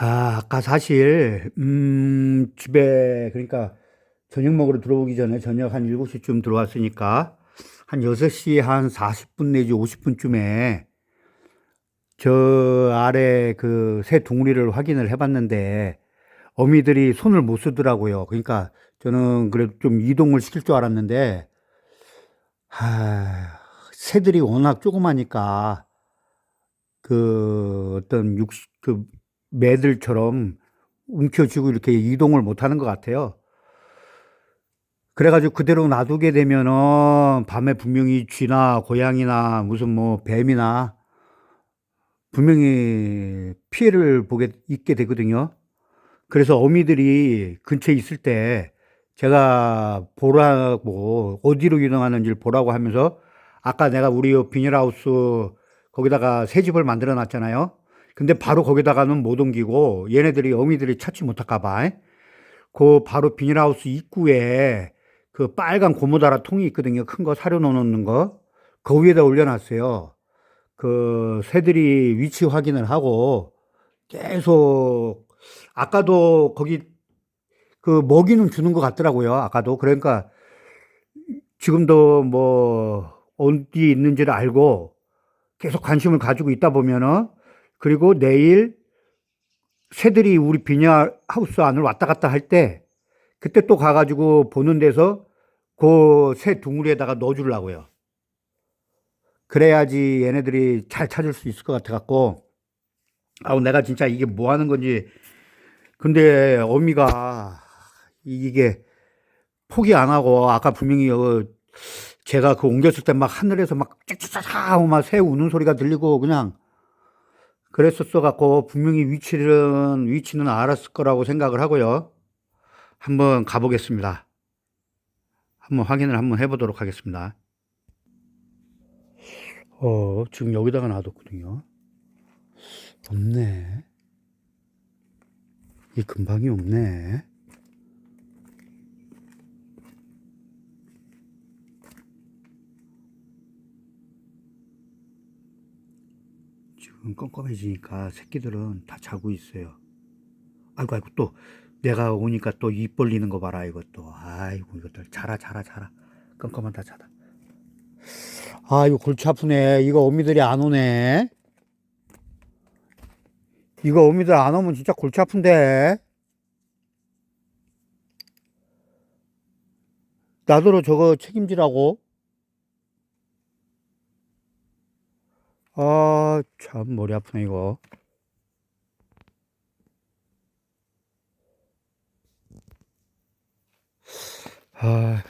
아, 아까 사실, 음, 집에, 그러니까 저녁 먹으러 들어오기 전에 저녁 한 7시쯤 들어왔으니까 한 6시 한 40분 내지 50분쯤에 저 아래 그 새 둥우리를 확인을 해봤는데 어미들이 손을 못 쓰더라고요. 그러니까 저는 그래도 좀 이동을 시킬 줄 알았는데, 하, 새들이 워낙 조그마니까 그 어떤 육, 그 매들처럼 움켜쥐고 이렇게 이동을 못 하는 것 같아요. 그래가지고 그대로 놔두게 되면은 밤에 분명히 쥐나 고양이나 무슨 뭐 뱀이나 분명히 피해를 보게, 있게 되거든요. 그래서 어미들이 근처에 있을 때 제가 보라고 어디로 이동하는지를 보라고 하면서 아까 내가 우리 요 비닐하우스 거기다가 새 집을 만들어 놨잖아요. 근데 바로 거기다가는 못 옮기고 얘네들이 어미들이 찾지 못할까 봐. 그 바로 비닐하우스 입구에 그 빨간 고무다라 통이 있거든요. 큰 거 사료 넣어놓는 거. 그 위에다 올려놨어요. 그 새들이 위치 확인을 하고 계속 아까도 거기 그 먹이는 주는 것 같더라고요. 아까도 그러니까 지금도 뭐 어디 있는지를 알고 계속 관심을 가지고 있다 보면은 그리고 내일 새들이 우리 비닐하우스 안을 왔다 갔다 할 때 그때 또 가가지고 보는 데서 그 새 둥우리에다가 넣어주려고요. 그래야지 얘네들이 잘 찾을 수 있을 것 같아 갖고 아우 내가 진짜 이게 뭐 하는 건지 근데 어미가 이게 포기 안 하고 아까 분명히 어 제가 그 옮겼을 때 막 하늘에서 막 쫙쫙쫙 하고 막 새 우는 소리가 들리고 그냥 그랬었어 갖고 분명히 위치는 위치는 알았을 거라고 생각을 하고요. 한번 가보겠습니다. 한번 확인을 한번 해보도록 하겠습니다. 어, 지금 여기다가 놔뒀거든요. 없네. 이 근방이 없네. 지금 껌껌해지니까 새끼들은 다 자고 있어요. 아이고, 아이고, 또 내가 오니까 또 입 벌리는 거 봐라, 이것도. 아이고, 이것들. 자라, 자라, 자라. 껌껌하다, 자다. 아, 이거 골치 아프네. 이거 어미들이 안 오네. 이거 어미들 안 오면 진짜 골치 아픈데. 나더러 저거 책임지라고. 아, 참, 머리 아프네, 이거. 아,